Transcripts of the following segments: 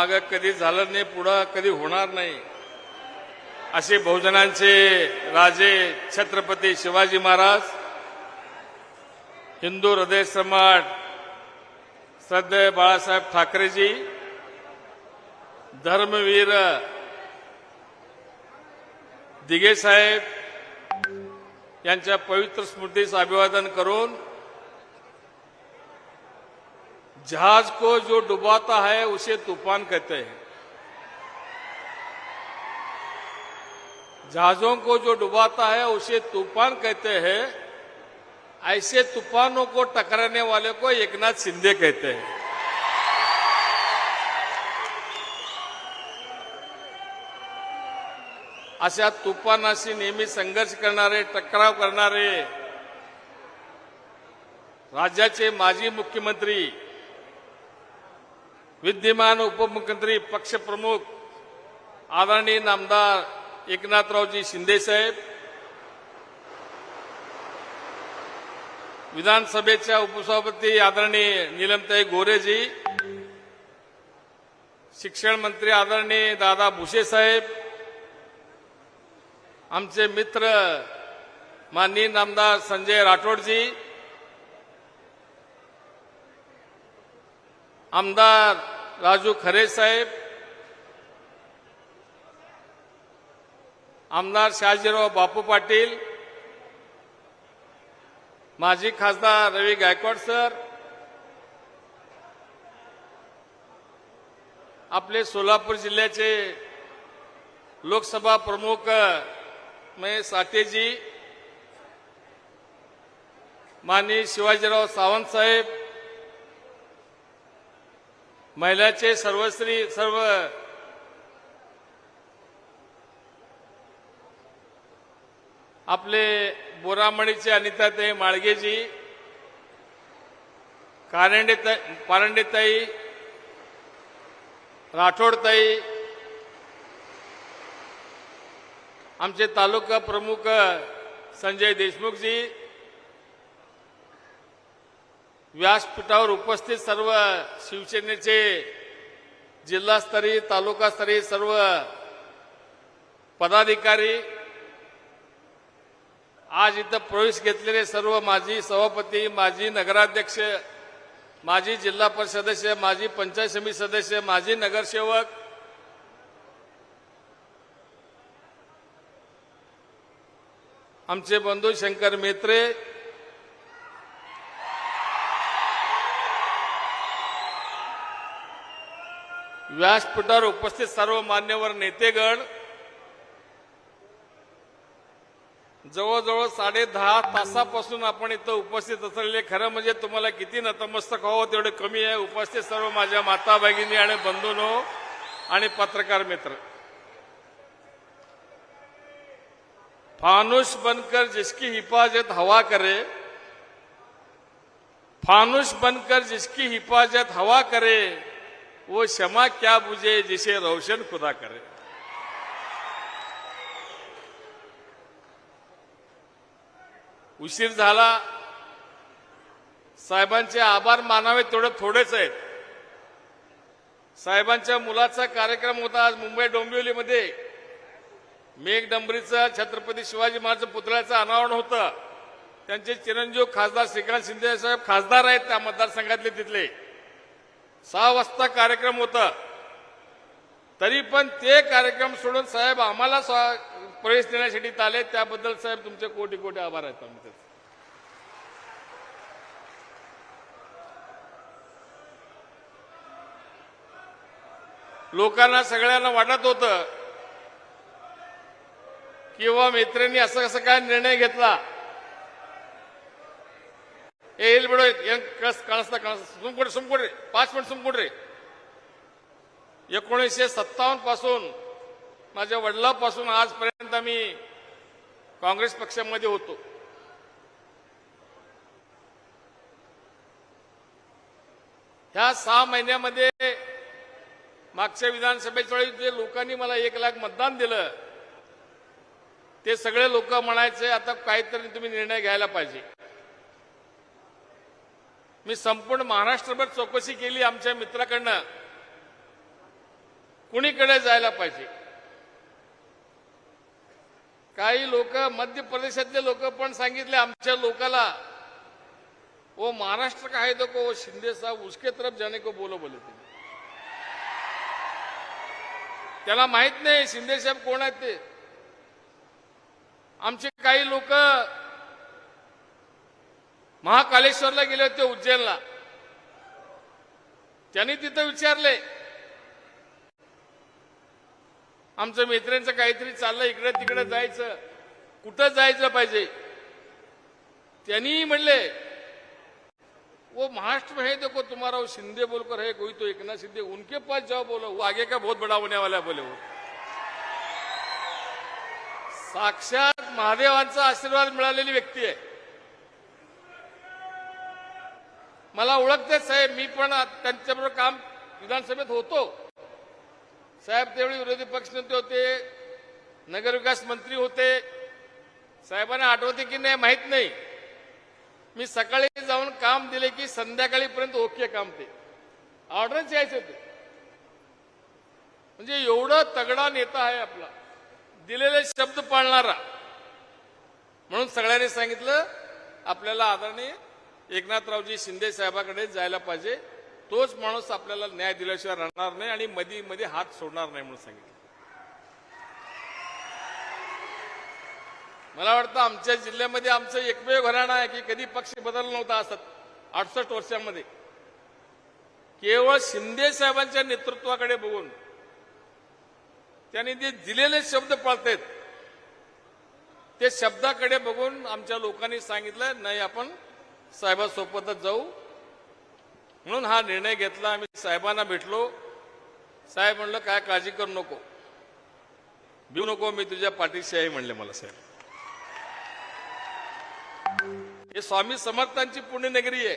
माग कधी झालं नाही पुढं कधी होणार नाही. असे बहुजनांचे राजे छत्रपती शिवाजी महाराज हिंदू हृदय सम्राट श्रद्धेय बाळासाहेब ठाकरेजी धर्मवीर दिघे साहेब यांच्या पवित्र स्मृतीस अभिवादन करून जहाज़ को जो डुबाता है, उसे तूफ़ान कहते हैं। जहाजों को जो डुबाता है, उसे तूफ़ान कहते हैं। ऐसे तूफानों को टकराने वाले को एकनाथ शिंदे कहते हैं। अशा तुफानाशी नेहमी संघर्ष करणारे टकराव करणारे राज्याचे माजी मुख्यमंत्री विद्यमान उपमुख्यमंत्री पक्षप्रमुख आदरणीय नामदार एकनाथरावजी शिंदेसाहेब विधानसभेच्या उपसभापती आदरणीय नीलमताई गोरेजी शिक्षण मंत्री आदरणीय दादा भुसे साहेब आमचे मित्र माननीय नामदार संजय राठोडजी आमदार राजू खरे साहेब आमदार शहाजीराव बापू पाटील माजी खासदार रवी गायकवाड सर आपले सोलापूर जिल्ह्याचे लोकसभा प्रमुख महेश सातेजी माननीय शिवाजीराव सावंत साहेब महिलाचे सर्वश्री सर्व आपले बोरामणीचे अनिताताई माळगेजी कारंडेता पारंडेताई राठोडताई आमचे तालुका प्रमुख संजय देशमुखजी व्यासपीठावर उपस्थित सर्व शिवसेनेचे जिल्हास्तरीय तालुकास्तरीय सर्व पदाधिकारी आज इथं प्रवेश घेतलेले सर्व माजी सभापती माजी नगराध्यक्ष माजी जिल्हा परिषद सदस्य माजी पंचायत समिती सदस्य माजी नगरसेवक आमचे बंधू शंकर मेत्रे व्यासपीठावर उपस्थित सर्व मान्यवर नेतेगण जवळजवळ साडे दहा तासापासून आपण इथं उपस्थित असलेले खरं म्हणजे तुम्हाला किती नतमस्तक व्हावं तेवढे कमी आहे. उपस्थित सर्व माझ्या माता भगिनी आणि बंधूनो आणि पत्रकार मित्र. फानुष बनकर जिसकी हिफाजत हवा करे फानुष बनकर जिसकी हिफाजत हवा करे वो क्षमा क्या बुझे जिसे रोशन खुदा करे। उशीर झाला। साहेबांचे आभार मानावे तेवढे थोडेच आहेत। साहेबांच्या मुलाचा कार्यक्रम होता आज मुंबई डोंबिवलीमध्ये। मेघडंबरीचं छत्रपती शिवाजी महाराज पुतळ्याचं अनावरण होतं। त्यांचे चिरंजीव खासदार श्रीकांत शिंदे साहेब खासदार आहेत त्या मतदारसंघातले तिथले। सहा वाजता कार्यक्रम होता. तरी पण ते कार्यक्रम सोडून साहेब आम्हाला प्रवेश देण्यासाठी आले. त्याबद्दल साहेब तुमचे कोटी कोटी आभार आहेत आम्ही त्याचे. लोकांना सगळ्यांना वाटत होतं किंवा मित्रांनी असं कसं काय निर्णय घेतला? येईल बिडो कस कळसता कळस सुमकुड सुमकुड रे पाच मिनिट सुमकुड रे एकोणीसशे सत्तावन्नपासून माझ्या वडिलापासून आजपर्यंत मी काँग्रेस पक्षामध्ये होतो ह्या सहा महिन्यामध्ये मागच्या विधानसभेच्या वेळी जे लोकांनी मला एक लाख मतदान दिलं ते सगळे लोक म्हणायचे आता काहीतरी तुम्ही निर्णय घ्यायला पाहिजे मी संपूर्ण महाराष्ट्रभर चौकशी केली आमच्या मित्राकडनं. कुणीकडे जायला पाहिजे? काही लोक मध्य प्रदेशातले लोक पण सांगितले आमच्या लोकाला वो महाराष्ट्र का है तो को? वो शिंदे साहब उसके तरफ जाने को बोलो बोले तुम्ही. त्याला माहीत नाही शिंदे साहेब कोण आहेत ते? आमचे काही लोक महाकालेश्वरला गेले होते उज्जैनला. त्यांनी तिथं विचारले आमचं मित्रांचं काहीतरी चाललं इकडे तिकडं जायचं. कुठं जायचं पाहिजे? त्यांनी म्हणले वो महाराष्ट्र में है देखो तुम्हारा वो शिंदे बोलकर है कोई तो एक ना शिंदे उनके पास जाओ बोलो वो आगे का बहुत बड़ा होने वाला है बोले वो. साक्षात महादेवांचा आशीर्वाद मिळालेली व्यक्ती आहे. मला ओळखते साहेब मी पण त्यांच्याबरोबर काम विधानसभेत होतो. साहेब त्यावेळी विरोधी पक्षनेते होते नगरविकास मंत्री होते. साहेबांना आठवते की नाही माहीत नाही. मी सकाळी जाऊन काम दिले की संध्याकाळीपर्यंत ओके काम ते. ऑर्डरच यायचे ते म्हणजे एवढं तगडा नेता आहे आपला. दिलेले शब्द पाळणारा. म्हणून सगळ्यांनी सांगितलं आपल्याला आदरणीय एकनाथरावजी शिंदे साहेबाकडे जायला पाहिजे. तोच माणूस आपल्याला न्याय दिल्याशिवाय राहणार नाही आणि मधी मध्ये हात सोडणार नाही म्हणून सांगितलं. मला वाटतं आमच्या जिल्ह्यामध्ये आमचं एकमेव घराणं आहे की कधी पक्ष बदलला नव्हता असत अडसष्ट वर्षामध्ये. केवळ शिंदे साहेबांच्या नेतृत्वाकडे बघून त्यांनी जे दिलेले शब्द पाळतायत ते शब्दाकडे बघून आमच्या लोकांनी सांगितलं नाही आपण साहेबासोबतच जाऊ. म्हणून हा निर्णय घेतला. आम्ही साहेबांना भेटलो. साहेब म्हणलं काय काळजी करू नको. भिऊ नको मी तुझ्या पाठीशी आहे म्हणले मला साहेब. हे स्वामी समर्थांची पुण्यनगरी आहे.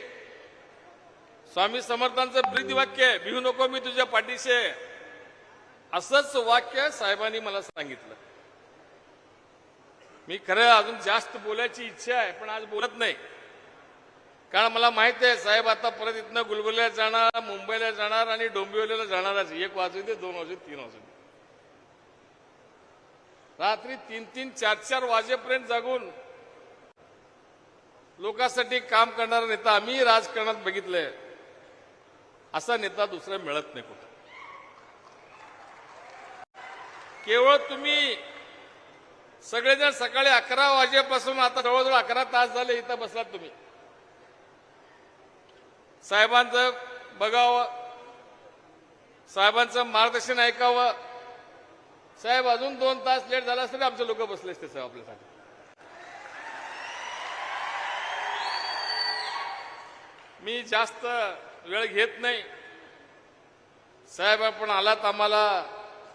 स्वामी समर्थांचं ब्रीदवाक्य आहे. भिऊ नको मी तुझ्या पाठीशी आहे. असंच वाक्य साहेबांनी मला सांगितलं. मी खरं अजून जास्त बोलायची इच्छा आहे पण आज बोलत नाही. कारण मला माहीत आहे साहेब आता परत इथनं गुलबर्ग्याला जाणार मुंबईला जाणार आणि डोंबिवलीला जाणारच एक वाजू दे दोन वाजू तीन वाजू दे. रात्री तीन तीन चार चार वाजेपर्यंत जागून लोकांसाठी काम करणारा नेता आम्ही राजकारणात बघितलंय. असा नेता दुसरा मिळत नाही कुठं. केवळ तुम्ही सगळेजण सकाळी अकरा वाजेपासून आता जवळजवळ अकरा तास झाले इथं बसलात तुम्ही. साहेबांचं बघावं साहेबांचं मार्गदर्शन ऐकावं. साहेब अजून दोन तास लेट झाला तरी आमचे लोक बसले असते साहेब आपल्यासाठी. मी जास्त वेळ घेत नाही. साहेब आपण आलात आम्हाला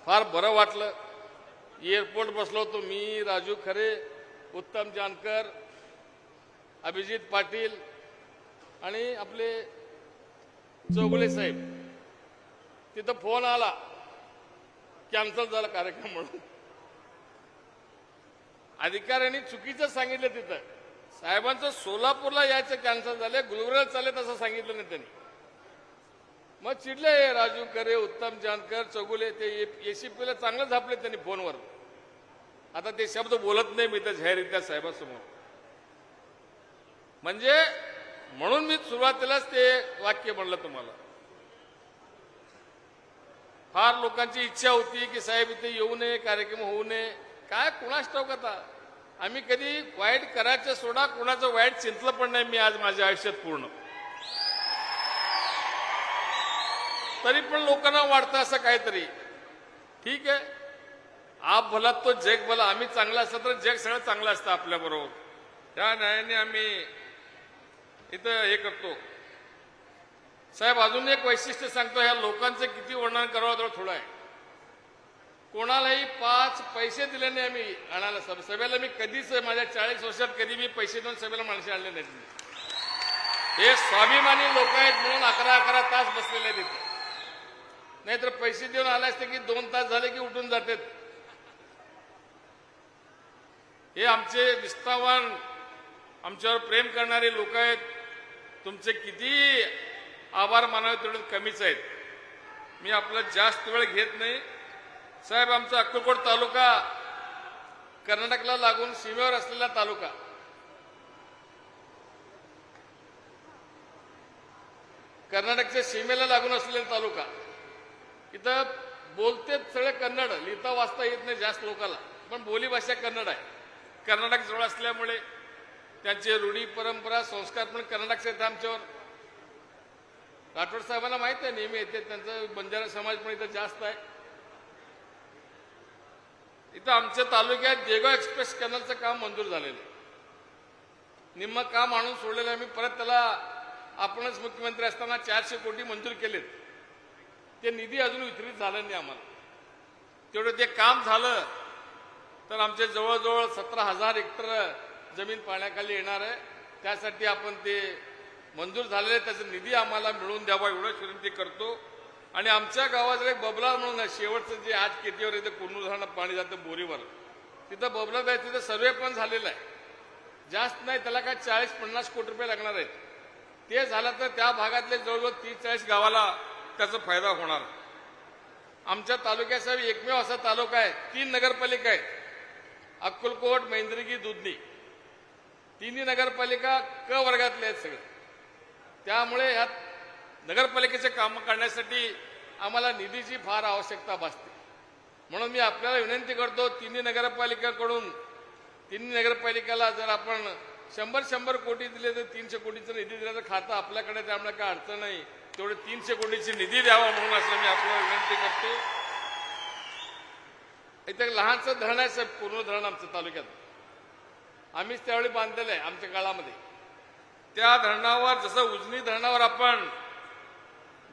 फार बरं वाटलं. एअरपोर्ट बसलो होतो मी राजू खरे उत्तम जानकर अभिजित पाटील आणि आपले चौगुले साहेब तिथं फोन आला कॅन्सल झाला कार्यक्रम म्हणून. अधिकाऱ्यांनी चुकीचं सांगितलं तिथं. साहेबांचं सोलापूरला यायचं कॅन्सल झालं गुलबर्गा चालेल असं सांगितलं नाही त्यांनी. मग चिडले राजू करे उत्तम जानकर चौगुले ते एसीपीला चांगलं झापले त्यांनी फोनवर. आता ते शब्द बोलत नाही मी तर जाहीर साहेबासमोर. म्हणजे म्हणून मी सुरुवातीलाच ते वाक्य म्हणलं तुम्हाला. फार लोकांची इच्छा होती की साहेब इथे येऊ नये कार्यक्रम होऊ नये. काय कुणाच ठाऊक आता? आम्ही कधी वाईट करायचं सोडा कुणाचं वाईट चिंतलं पण नाही मी आज माझ्या आयुष्यात पूर्ण. तरी पण लोकांना वाटतं असं काहीतरी. ठीक आहे? आप भला तो जग भला आम्ही चांगला असतं तर जग सगळं चांगलं असतं आपल्याबरोबर. त्या न्यायाने आम्ही इथं हे करतो. साहेब अजून एक वैशिष्ट्य सांगतो ह्या लोकांचं किती वर्णन करावं तेवढं थोडं आहे. कोणालाही पाच पैसे दिले नाही आम्ही आणायला. सभे सभेला मी कधीच माझ्या चाळीस वर्षात कधी मी पैसे देऊन सभेला माणसे आणले नाहीत हे स्वाभिमानी लोक आहेत म्हणून अकरा अकरा तास बसलेले आहेत तिथे नाहीतर पैसे देऊन आले असते की दोन तास झाले की उठून जातात. हे आमचे विस्तावान आमच्यावर प्रेम करणारे लोक आहेत. तुमचे किती आभार मानावे तेवढे कमीच आहेत. मी आपला जास्त वेळ घेत नाही. साहेब आमचा अक्कलकोट तालुका कर्नाटकला लागून सीमेवर असलेला तालुका. कर्नाटकच्या सीमेला लागून असलेला तालुका. इथं बोलते सगळे कन्नड लिहिता वाचता येत नाही जास्त लोकांना पण बोलीभाषा कन्नड आहे. कर्नाटक जवळ असल्यामुळे त्यांचे रूढी परंपरा संस्कार पण कर्नाटक आहेत आमच्यावर. राठोड साहेबांना माहीत आहे नेहमी येते. त्यांचा बंजारा समाज पण इथं जास्त आहे. इथं आमच्या तालुक्यात जेगाव एक्सप्रेस कॅनलचं काम मंजूर झालेलं आहे. निम्म काम आणून सोडलेलं आहे. मी परत त्याला आपणच मुख्यमंत्री असताना चारशे कोटी मंजूर केलेत. ते निधी अजून वितरित झालं नाही आम्हाला. तेवढं ते काम झालं तर आमच्या जवळजवळ सतरा हजार हेक्टर जमीन पाण्याखाली येणार आहे. त्यासाठी आपण ते मंजूर झालेले त्याचा निधी आम्हाला मिळवून द्यावा एवढंच विनंती करतो. आणि आमच्या गावात एक बबला म्हणून शेवटचं जे आज केटीवर येतं कुर्नूर धरणात पाणी जातं बोरीवर. तिथं बबला आहे तिथं सर्वे पण झालेला आहे. जास्त नाही त्याला काय चाळीस पन्नास कोटी रुपये लागणार आहेत. ते झालं तर त्या भागातले जवळजवळ तीस चाळीस गावाला त्याचा फायदा होणार. आमच्या तालुक्यासाठी एकमेव असा तालुका आहे. तीन नगरपालिका आहेत. अक्कलकोट मैंद्रगी दुधनी. तिन्ही नगरपालिका क वर्गातले आहेत सगळे. त्यामुळे यात नगरपालिकेचे कामं करण्यासाठी आम्हाला निधीची फार आवश्यकता भासते. म्हणून मी आपल्याला विनंती करतो तिन्ही नगरपालिकाकडून तिन्ही नगरपालिकेला जर आपण शंभर शंभर कोटी दिले तर तीनशे कोटीचं निधी दिल्याचं तर खातं आपल्याकडे त्यामुळे काय अडचण नाही. तेवढे तीनशे कोटीची निधी द्यावा म्हणून असं मी आपल्याला विनंती करतो. इथे एक लहानसं धरण आहे साहेब पूर्ण धरण आमचं तालुक्यात. आम्हीच त्यावेळी बांधलेलं आहे आमच्या काळामध्ये. त्या धरणावर जसं उजनी धरणावर आपण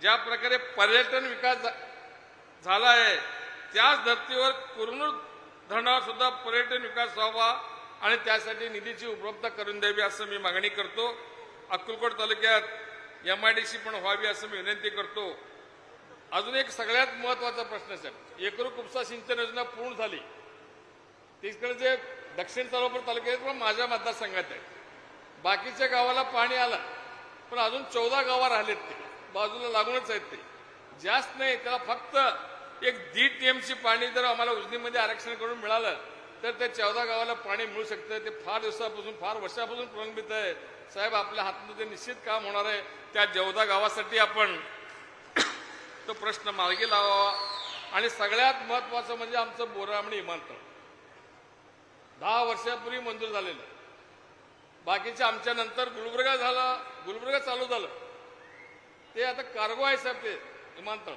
ज्या प्रकारे पर्यटन विकास झा- झाला आहे त्याच धर्तीवर कुरनूर धरणावर सुद्धा पर्यटन विकास व्हावा आणि त्यासाठी निधीची उपलब्धता करून द्यावी असं मी मागणी करतो. अक्कलकोट तालुक्यात एम आय डी सी पण व्हावी असं मी विनंती करतो. अजून एक सगळ्यात महत्त्वाचा प्रश्न साहेब. एकरूप उपसा सिंचन योजना पूर्ण झाली. तिकडे जे दक्षिण सोलापूर तालुक्यात पण माझ्या मतदारसंघात आहे. बाकीच्या गावाला पाणी आलं पण अजून चौदा गावा राहिलेत ते. बाजूला लागूनच आहेत ते. जास्त नाही त्याला फक्त एक दीड टीएमसी पाणी जर आम्हाला उजनीमध्ये आरक्षण करून मिळालं तर त्या चौदा गावाला पाणी मिळू शकतं. ते फार दिवसापासून फार वर्षापासून प्रलंबित आहे. साहेब आपल्या हातमध्ये ते निश्चित काम होणार आहे. त्या चौदा गावासाठी आपण तो प्रश्न मार्गी लावावा. आणि सगळ्यात महत्वाचं म्हणजे आमचं बोरामणी इमानतळ दहा वर्षापूर्वी मंजूर झालेलं. बाकीचे आमच्या नंतर गुलबर्गा झाला गुलबर्गा चालू झालं. ते आता कार्गो आहे साहेब ते विमानतळ.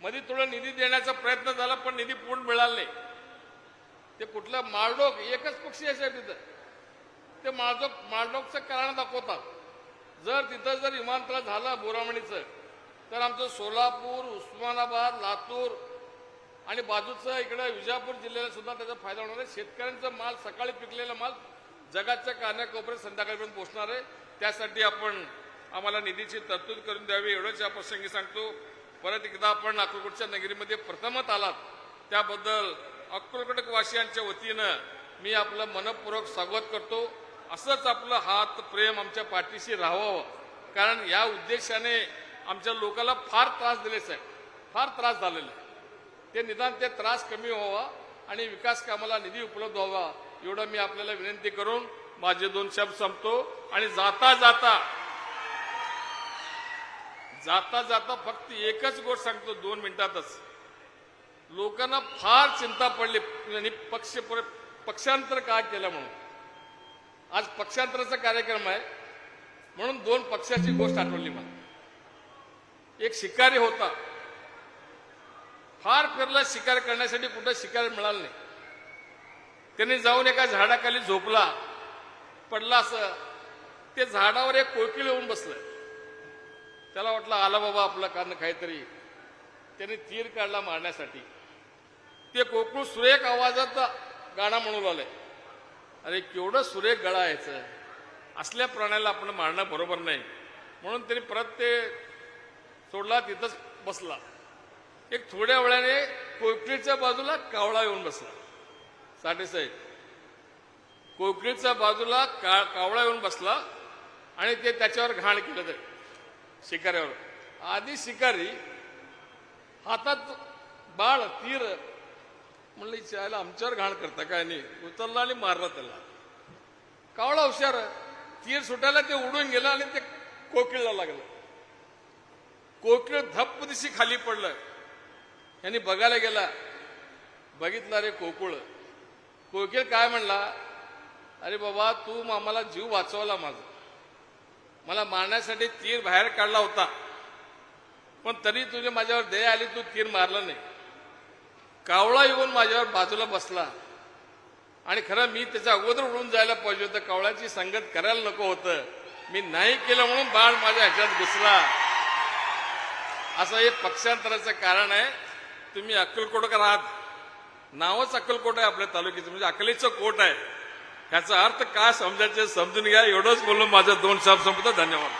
मध्ये थोडा निधी देण्याचा प्रयत्न झाला पण निधी पूर्ण मिळाला नाही. ते कुठलं माळडोक एकच पक्षी आहे साहेब तिथं. ते माळडोक माळडोकचं कारण दाखवतात. जर तिथं जर विमानतळ झालं बोरामणीचं तर आमचं सोलापूर उस्मानाबाद लातूर आणि बाजूचं इकडं विजापूर जिल्ह्याला सुद्धा त्याचा फायदा होणार आहे. शेतकऱ्यांचा माल सकाळी पिकलेला माल जगाच्या कानाकोपऱ्यात संध्याकाळपर्यंत पोहोचणार आहे. त्यासाठी आपण आम्हाला निधीची तरतूद करून द्यावी एवढंच या प्रसंगी सांगतो. परत एकदा आपण अक्कलकोटच्या नगरीमध्ये प्रथमच आलात. त्याबद्दल अक्रकोटकवासियांच्या वतीनं मी आपलं मनपूर्वक स्वागत करतो. असंच आपलं हात प्रेम आमच्या पाठीशी राहावं. कारण या उद्देशाने आमच्या लोकाला फार त्रास दिलेच आहे. फार त्रास झालेला आहे. ते निदान ते त्रास कमी व्हावा आणि विकास कामाला निधी उपलब्ध व्हावा. एवढं मी आपल्याला विनंती करून माझे दोन शब्द संपतो. आणि जाता जाता जाता जाता फक्त एकच गोष्ट सांगतो दोन मिनिटातच. लोकांना फार चिंता पडली आणि पक्ष पक्षांतर का केलं म्हणून. आज पक्षांतराचा कार्यक्रम आहे म्हणून दोन पक्षाची गोष्ट आठवली मला. एक शिकारी होता. फार फिरला शिकार करण्यासाठी कुठं शिकार मिळालं नाही. त्यांनी जाऊन एका झाडाखाली झोपला. पडला असं. ते झाडावर एक कोकिळ येऊन बसलं. त्याला वाटलं आला बाबा आपलं कारण काहीतरी. त्याने तीर काढला मारण्यासाठी. ते कोकळू सुरेख आवाजात गाणं म्हणू लागलंय अरे केवढं सुरेख गळा यायचं असल्या प्राण्याला आपण मारणं बरोबर नाही. म्हणून त्यांनी परत ते सोडला तिथंच बसला. एक थोड्या वेळाने कोकणीच्या बाजूला कावळा येऊन बसला. साठे साहेब बाजूला का कावळा येऊन बसला आणि ते त्याच्यावर घाण केलं ते शिकाऱ्यावर. आधी शिकारी हातात बाळ तीर म्हणलं चायला आमच्यावर घाण करता काय नाही? उचलला आणि मारला त्याला. कावळा हुशार तीर सुटायला ते उडून गेलं आणि ते कोकिळला लागलं. कोकिळ धप्प दिशी खाली पडलं. यांनी बघायला गेला बघितला रे कोकुळ. कोकिळ काय म्हणला? अरे बाबा तू आम्हाला जीव वाचवला माझा. मला मारण्यासाठी तीर बाहेर काढला होता. पण तरी तुझे माझ्यावर दया आली तू तीर मारला नाही. कावळा येऊन माझ्यावर बाजूला बसला. आणि खरं मी त्याच्या अगोदर उडून जायला पाहिजे होतं. कावळ्याची संगत करायला नको होतं. मी नाही केलं म्हणून बाण माझ्या ह्याच्यात घुसला. असं हे पक्षांतराचं कारण आहे. तुम्ही अक्कलकोटकर आहात नावच अक्कलकोट आहे आपल्या तालुक्याचं म्हणजे अकलेचं कोट आहे. ह्याचा अर्थ काय समजायचे समजून घ्या. एवढंच बोलून माझं दोन शब्द संपतं. धन्यवाद.